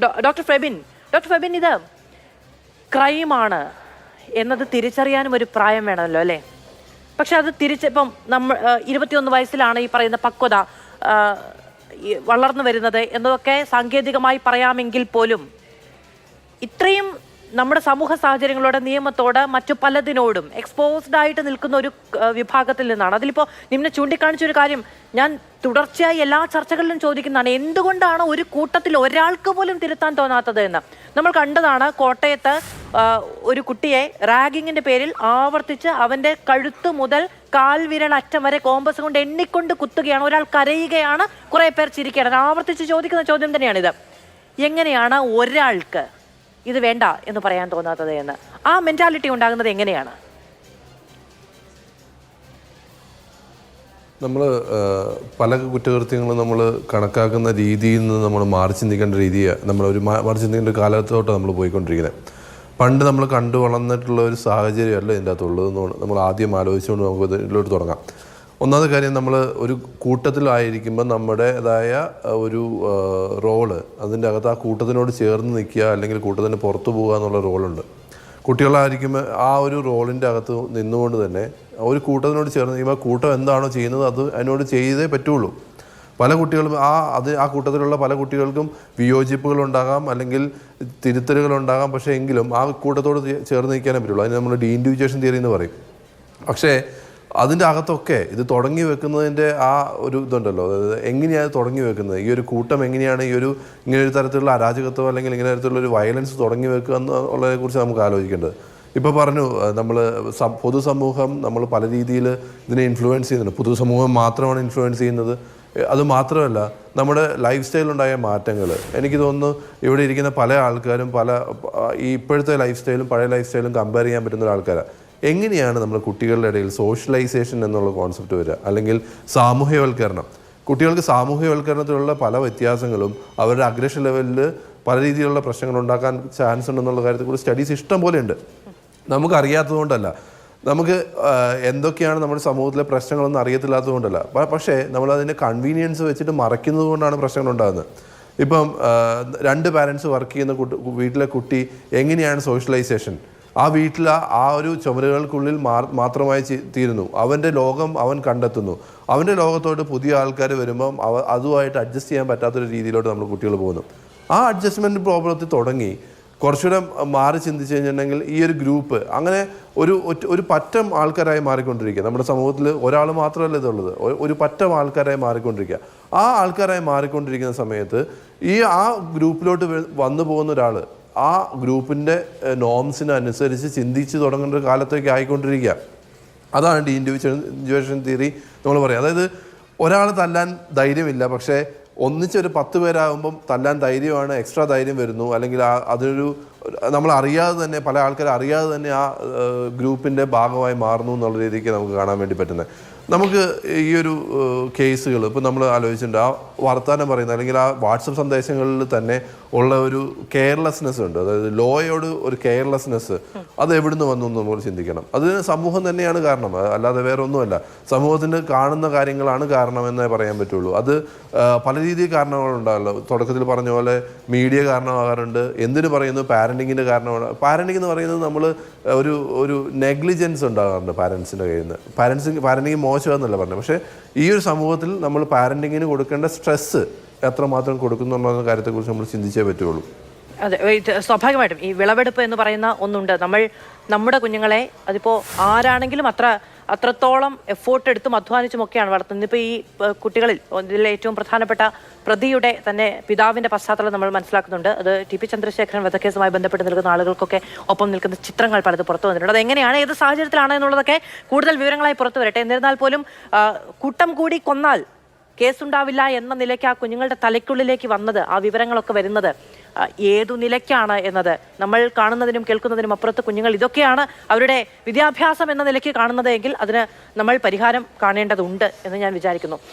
Doctor Febin doctor Febin ഇത് ക്രൈമാണ് എന്നത് തിരിച്ചറിയാനും ഒരു പ്രായം വേണമല്ലോ അല്ലേ? പക്ഷെ അത് തിരിച്ചിപ്പം നമ്മൾ ഇരുപത്തിയൊന്ന് വയസ്സിലാണ് ഈ പറയുന്ന പക്വത വളർന്നു വരുന്നത് എന്നതൊക്കെ സാങ്കേതികമായി പറയാമെങ്കിൽ പോലും ഇത്രയും നമ്മുടെ സമൂഹ സാഹചര്യങ്ങളോട് നിയമത്തോട് മറ്റു പലതിനോടും എക്സ്പോസ്ഡ് ആയിട്ട് നിൽക്കുന്ന ഒരു വിഭാഗത്തിൽ നിന്നാണ്. അതിലിപ്പോൾ നിന്നെ ചൂണ്ടിക്കാണിച്ച ഒരു കാര്യം ഞാൻ തുടർച്ചയായി എല്ലാ ചർച്ചകളിലും ചോദിക്കുന്നതാണ് എന്തുകൊണ്ടാണ് ഒരു കൂട്ടത്തിൽ ഒരാൾക്ക് പോലും തിരുത്താൻ തോന്നാത്തത് എന്ന്? നമ്മൾ കണ്ടതാണ് കോട്ടയത്ത് ഒരു കുട്ടിയെ റാഗിങ്ങിന്റെ പേരിൽ ആവർത്തിച്ച് അവന്റെ കഴുത്ത് മുതൽ കാൽവിരൽ അറ്റം വരെ കോമ്പസ് കൊണ്ട് എണ്ണിക്കൊണ്ട് കുത്തുകയാണ്. ഒരാൾ കരയുകയാണ് കുറെ പേർ ചിരിക്കുകയാണ്. ആവർത്തിച്ച് ചോദിക്കുന്ന ചോദ്യം തന്നെയാണിത്. എങ്ങനെയാണ് ഒരാൾക്ക് ഇത് വേണ്ട എന്ന് പറയാൻ തോന്നാത്തത് എന്ന്. ആ മെന്റാലിറ്റി ഉണ്ടാകുന്നത് എങ്ങനെയാണ്? നമ്മൾ പല കുറ്റകൃത്യങ്ങളും നമ്മൾ കണക്കാക്കുന്ന രീതിയിൽ നിന്ന് നമ്മൾ മാറി ചിന്തിക്കേണ്ട രീതിയാണ് നമ്മൾ ഒരു മാറി ചിന്തിക്കേണ്ട കാലത്തോട്ട് നമ്മൾ പോയിക്കൊണ്ടിരിക്കുന്നത് പണ്ട് നമ്മൾ കണ്ടു വളർന്നിട്ടുള്ള ഒരു സാഹചര്യമല്ല ഇതിന്റെ അകത്തുള്ളതെന്ന് നമ്മൾ ആദ്യം ആലോചിച്ചുകൊണ്ട് നമുക്ക് ഇതിലോട്ട് തുടങ്ങാം. ഒന്നാമത്തെ കാര്യം നമ്മൾ ഒരു കൂട്ടത്തിലായിരിക്കുമ്പോൾ നമ്മുടേതായ ഒരു റോൾ അതിന്റെ അകത്ത് ആ കൂട്ടത്തിനോട് ചേർന്ന് നിൽക്കുക അല്ലെങ്കിൽ കൂട്ടത്തിന് പുറത്തു പോകുക എന്നുള്ള റോളുണ്ട്. കുട്ടികളായിരിക്കുമ്പോൾ ആ ഒരു റോളിന്റെ അകത്ത് നിന്നുകൊണ്ട് തന്നെ ഒരു കൂട്ടത്തിനോട് ചേർന്ന് കഴിയുമ്പോൾ കൂട്ടം എന്താണോ ചെയ്യുന്നത് അത് അതിനോട് ചെയ്തേ പറ്റുള്ളൂ. പല കുട്ടികളും ആ അത് ആ കൂട്ടത്തിലുള്ള പല കുട്ടികൾക്കും വിയോജിപ്പുകൾ ഉണ്ടാകാം അല്ലെങ്കിൽ തിരുത്തലുകൾ ഉണ്ടാകാം. പക്ഷേ എങ്കിലും ആ കൂട്ടത്തോട് ചേർന്ന് നിൽക്കാനേ പറ്റുള്ളൂ. അതിന് നമ്മൾ ഡി ഇൻഡിവിജ്വേഷൻ തിയറി എന്ന് പറയും. പക്ഷേ അതിന്റെ അകത്തൊക്കെ ഇത് തുടങ്ങി വെക്കുന്നതിന്റെ ആ ഒരു ഇതുണ്ടല്ലോ. അതായത് എങ്ങനെയാണ് തുടങ്ങി വെക്കുന്നത്? ഈ ഒരു കൂട്ടം എങ്ങനെയാണ് ഈ ഒരു ഇങ്ങനെ ഒരു തരത്തിലുള്ള അരാജകത്വം അല്ലെങ്കിൽ ഇങ്ങനെ തരത്തിലുള്ള ഒരു വയലൻസ് തുടങ്ങി വെക്കുക എന്നുള്ളതിനെ കുറിച്ച് നമുക്ക് ആലോചിക്കേണ്ടത്. ഇപ്പോൾ പറഞ്ഞു നമ്മൾ പൊതുസമൂഹം നമ്മൾ പല രീതിയിൽ ഇതിനെ ഇൻഫ്ലുവൻസ് ചെയ്യുന്നുണ്ട്. പൊതുസമൂഹം മാത്രമാണ് ഇൻഫ്ലുവൻസ് ചെയ്യുന്നത്. അത് മാത്രമല്ല നമ്മുടെ ലൈഫ് സ്റ്റൈലുണ്ടായ മാറ്റങ്ങൾ എനിക്ക് തോന്നുന്നു ഇവിടെ ഇരിക്കുന്ന പല ആൾക്കാരും പല ഈ ഇപ്പോഴത്തെ ലൈഫ് സ്റ്റൈലും പഴയ ലൈഫ് സ്റ്റൈലും കമ്പയർ ചെയ്യാൻ പറ്റുന്ന ആൾക്കാരാണ് എങ്ങനെയാണ് നമ്മൾ കുട്ടികളുടെ ഇടയിൽ സോഷ്യലൈസേഷൻ എന്നുള്ള കോൺസെപ്റ്റ് വരിക? അല്ലെങ്കിൽ സാമൂഹ്യവൽക്കരണം. കുട്ടികൾക്ക് സാമൂഹ്യവൽക്കരണത്തിലുള്ള പല വ്യത്യാസങ്ങളും അവരുടെ അഗ്രഷൻ ലെവലിൽ പല രീതിയിലുള്ള പ്രശ്നങ്ങൾ ഉണ്ടാക്കാൻ ചാൻസ് ഉണ്ടെന്നുള്ള കാര്യത്തെക്കുറിച്ച് സ്റ്റഡീസ് ഇഷ്ടം പോലെ ഉണ്ട്. നമുക്കറിയാത്തതുകൊണ്ടല്ല നമുക്ക് എന്തൊക്കെയാണ് നമ്മുടെ സമൂഹത്തിലെ പ്രശ്നങ്ങളൊന്നും അറിയത്തില്ലാത്തതുകൊണ്ടല്ല പക്ഷേ നമ്മൾ അതിന്റെ കൺവീനിയൻസ് വെച്ചിട്ട് മറയ്ക്കുന്നത് കൊണ്ടാണ് പ്രശ്നങ്ങൾ ഉണ്ടാകുന്നത്. ഇപ്പം രണ്ട് പാരൻസ് വർക്ക് ചെയ്യുന്ന വീട്ടിലെ കുട്ടി എങ്ങനെയാണ് സോഷ്യലൈസേഷൻ ആ വീട്ടിൽ ആ- ഒരു ചുമരുകൾക്കുള്ളിൽ മാത്രമായി തീരുന്നു. അവന്റെ ലോകം അവൻ കണ്ടെത്തുന്നു. അവന്റെ ലോകത്തോട്ട് പുതിയ ആൾക്കാർ വരുമ്പം അവ അതുമായിട്ട് അഡ്ജസ്റ്റ് ചെയ്യാൻ പറ്റാത്തൊരു രീതിയിലോട്ട് നമ്മൾ കുട്ടികൾ പോകുന്നു. ആ അഡ്ജസ്റ്റ്മെന്റ് പ്രോബ്ലത്തിൽ തുടങ്ങി. കുറച്ചുകൂടെ മാറി ചിന്തിച്ചു കഴിഞ്ഞിട്ടുണ്ടെങ്കിൽ ഈ ഒരു ഗ്രൂപ്പ് അങ്ങനെ ഒരു ഒരു പറ്റം ആൾക്കാരായി മാറിക്കൊണ്ടിരിക്കുക. നമ്മുടെ സമൂഹത്തിൽ ഒരാൾ മാത്രമല്ല ഇതുള്ളത്. ഒരു പറ്റം ആൾക്കാരായി മാറിക്കൊണ്ടിരിക്കുക. ആ ആൾക്കാരായി മാറിക്കൊണ്ടിരിക്കുന്ന സമയത്ത് ഈ ആ ഗ്രൂപ്പിലോട്ട് വന്നു പോകുന്ന ഒരാൾ ആ ഗ്രൂപ്പിന്റെ നോംസിനനുസരിച്ച് ചിന്തിച്ച് തുടങ്ങുന്ന ഒരു കാലത്തേക്ക് ആയിക്കൊണ്ടിരിക്കുക. അതാണ് ഡി ഇൻഡിവിജ്വേഷൻ തിയറി നമ്മൾ പറയാം അതായത് ഒരാൾ തല്ലാൻ ധൈര്യമില്ല പക്ഷേ ഒന്നിച്ചൊരു പത്ത് പേരാകുമ്പം തല്ലാൻ ധൈര്യമാണ് എക്സ്ട്രാ ധൈര്യം വരുന്നു അല്ലെങ്കിൽ ആ അതൊരു നമ്മൾ അറിയാതെ തന്നെ പല ആൾക്കാർ അറിയാതെ തന്നെ ആ ഗ്രൂപ്പിന്റെ ഭാഗമായി മാറുന്നു എന്നുള്ള രീതിക്ക് നമുക്ക് കാണാൻ വേണ്ടി പറ്റുന്നത്. നമുക്ക് ഈ ഒരു കേസുകൾ ഇപ്പോൾ നമ്മൾ ആലോചിച്ചിട്ടുണ്ട് ആ വർത്തമാനം പറയുന്ന അല്ലെങ്കിൽ ആ വാട്സപ്പ് സന്ദേശങ്ങളിൽ തന്നെ ഉള്ള ഒരു കെയർലെസ്നെസ് ഉണ്ട്. അതായത് ലോയോട് ഒരു കെയർലെസ്നെസ് അത് എവിടുന്ന് വന്നു എന്ന് നമ്മൾ ചിന്തിക്കണം. അതിന് സമൂഹം തന്നെയാണ് കാരണം. അല്ലാതെ വേറെ ഒന്നുമല്ല സമൂഹത്തിന് കാണുന്ന കാര്യങ്ങളാണ് കാരണം എന്നേ പറയാൻ പറ്റുള്ളൂ. അത് പല രീതിയിൽ കാരണങ്ങളുണ്ടാകല്ലോ തുടക്കത്തിൽ പറഞ്ഞ പോലെ മീഡിയ കാരണമാകാറുണ്ട്. എന്തിനു പറയുന്നു? പാരന്റിങ്ങിന്റെ കാരണമാണ്. പാരന്റിങ് എന്ന് പറയുന്നത് നമ്മൾ ഒരു ഒരു നെഗ്ലിജൻസ് ഉണ്ടാകാറുണ്ട് പാരൻസിന്റെ കയ്യിൽ നിന്ന്. പാരൻസിങ് പാരന്റിങ് മോശമെന്നല്ല പറഞ്ഞത്. പക്ഷേ ഈ ഒരു സമൂഹത്തിൽ നമ്മൾ പാരന്റിങ്ങിന് കൊടുക്കേണ്ട സ്ട്രെസ്സ് എത്രമാത്രം എന്നുള്ള കാര്യത്തെക്കുറിച്ച് നമ്മൾ ചിന്തിച്ചേ പറ്റുള്ളൂ. അതെ സ്വാഭാവികമായിട്ടും ഈ വിളവെടുപ്പ് എന്ന് പറയുന്ന ഒന്നുണ്ട്. നമ്മൾ നമ്മുടെ കുഞ്ഞുങ്ങളെ അതിപ്പോൾ ആരാണെങ്കിലും അത്ര അത്രത്തോളം എഫേർട്ട് എടുത്തും അധ്വാനിച്ചും ഒക്കെയാണ് വളർത്തുന്നത്. ഇപ്പോൾ ഈ കുട്ടികളിൽ ഇതിൽ ഏറ്റവും പ്രധാനപ്പെട്ട പ്രതിയുടെ തന്നെ പിതാവിന്റെ പശ്ചാത്തലം നമ്മൾ മനസ്സിലാക്കുന്നുണ്ട്. അത് ടി പി ചന്ദ്രശേഖരൻ വധക്കേസുമായി ബന്ധപ്പെട്ട് നിൽക്കുന്ന ആളുകൾക്കൊക്കെ ഒപ്പം നിൽക്കുന്ന ചിത്രങ്ങൾ പലത് പുറത്തു വന്നിട്ടുണ്ട്. അത് എങ്ങനെയാണ് ഏത് സാഹചര്യത്തിലാണ് എന്നുള്ളതൊക്കെ കൂടുതൽ വിവരങ്ങളായി പുറത്തു വരട്ടെ. എന്നിരുന്നാൽ പോലും കൂട്ടം കൂടി കൊന്നാൽ കേസുണ്ടാവില്ല എന്ന നിലയ്ക്ക് ആ കുഞ്ഞുങ്ങളുടെ തലയ്ക്കുള്ളിലേക്ക് വന്നത് ആ വിവരങ്ങളൊക്കെ വരുന്നത് ഏതു നിലയ്ക്കാണ് എന്നത്? നമ്മൾ കാണുന്നതിനും കേൾക്കുന്നതിനും അപ്പുറത്ത് കുഞ്ഞുങ്ങൾ ഇതൊക്കെയാണ് അവരുടെ വിദ്യാഭ്യാസം എന്ന നിലയ്ക്ക് കാണുന്നത് എങ്കിൽ അതിന് നമ്മൾ പരിഹാരം കാണേണ്ടതുണ്ട് എന്ന് ഞാൻ വിചാരിക്കുന്നു.